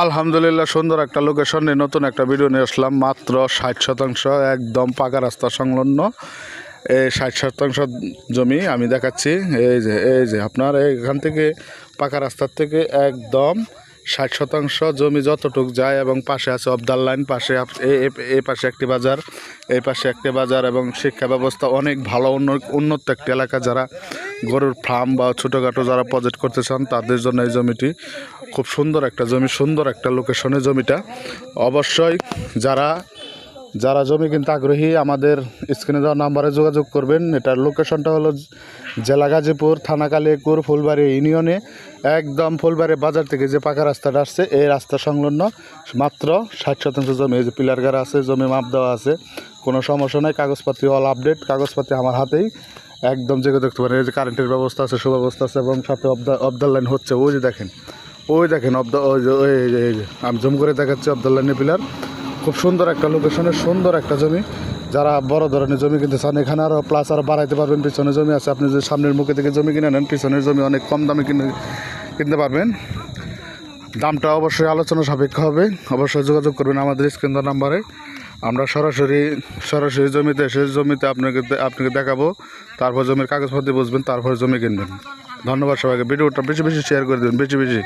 আলহামদুলিল্লাহ, সুন্দর একটা লোকেশনে নতুন একটা ভিডিও নিয়ে আসলাম। মাত্র ষাট শতাংশ, একদম পাকা রাস্তা সংলগ্ন। এই ষাট শতাংশ জমি আমি দেখাচ্ছি। এই যে এই যে আপনার, এখান থেকে পাকা রাস্তার থেকে একদম ষাট শতাংশ জমি যতটুক যায় এবং পাশে আছে অবদাল লাইন, পাশে এ- পাশে একটি বাজার এই পাশে একটি বাজার এবং শিক্ষা ব্যবস্থা অনেক ভালো, উন্নত একটি এলাকা। যারা গরুর ফার্ম বা ছোটোখাটো যারা প্রজেক্ট করতে চান, তাদের জন্য এই জমিটি খুব সুন্দর একটা জমি, সুন্দর একটা লোকেশনে জমিটা। অবশ্যই যারা যারা জমি কিনতে আগ্রহী, আমাদের স্ক্রিনে দেওয়া নাম্বারে যোগাযোগ করবেন। এটার লোকেশনটা হলো জেলা গাজীপুর, থানা কালিয়াকুর, ফুলবাড়ি ইউনিয়নে, একদম ফুলবাড়ি বাজার থেকে যে পাকা রাস্তাটা আসছে, এই রাস্তা সংলগ্ন মাত্র ষাট শতাংশ জমি। এই যে পিলার গাড়া আছে, জমি মাপ দেওয়া আছে, কোনো সমস্যা নেই কাগজপাতি অল আপডেট কাগজপাতি আমার হাতেই। একদম যে দেখতে পারেন, এই যে কারেন্টের ব্যবস্থা আছে, সুব্যবস্থা আছে, এবং সাথে অবদা অবদাল লাইন হচ্ছে, ওই যে দেখেন, ওই দেখেন অবদা ওই যে ওই যে আমি জুম করে দেখাচ্ছি অবদাল লাইনের পিলার খুব সুন্দর একটা লোকেশনে সুন্দর একটা জমি। যারা বড় ধরনের জমি কিনতে চান, এখানে আরও প্লাস আরও বাড়াইতে পারবেন, পিছনে জমি আছে। আপনি যদি সামনের মুখে থেকে জমি কিনে নেন, পিছনের জমি অনেক কম দামে কিনে, কিনতে পারবেন। দামটা অবশ্যই আলোচনা সাপেক্ষ হবে। অবশ্যই যোগাযোগ করবেন আমাদের স্ক্রিন নাম্বারে। আমরা সরাসরি সরাসরি জমিতে এসে জমিতে আপনাকে আপনাকে দেখাবো। তারপর জমির কাগজপত্র বুঝবেন, তারপর জমি কিনবেন। ধন্যবাদ সবাইকে। ভিডিওটা বেশি বেশি শেয়ার করে দেবেন, বেশি বেশি।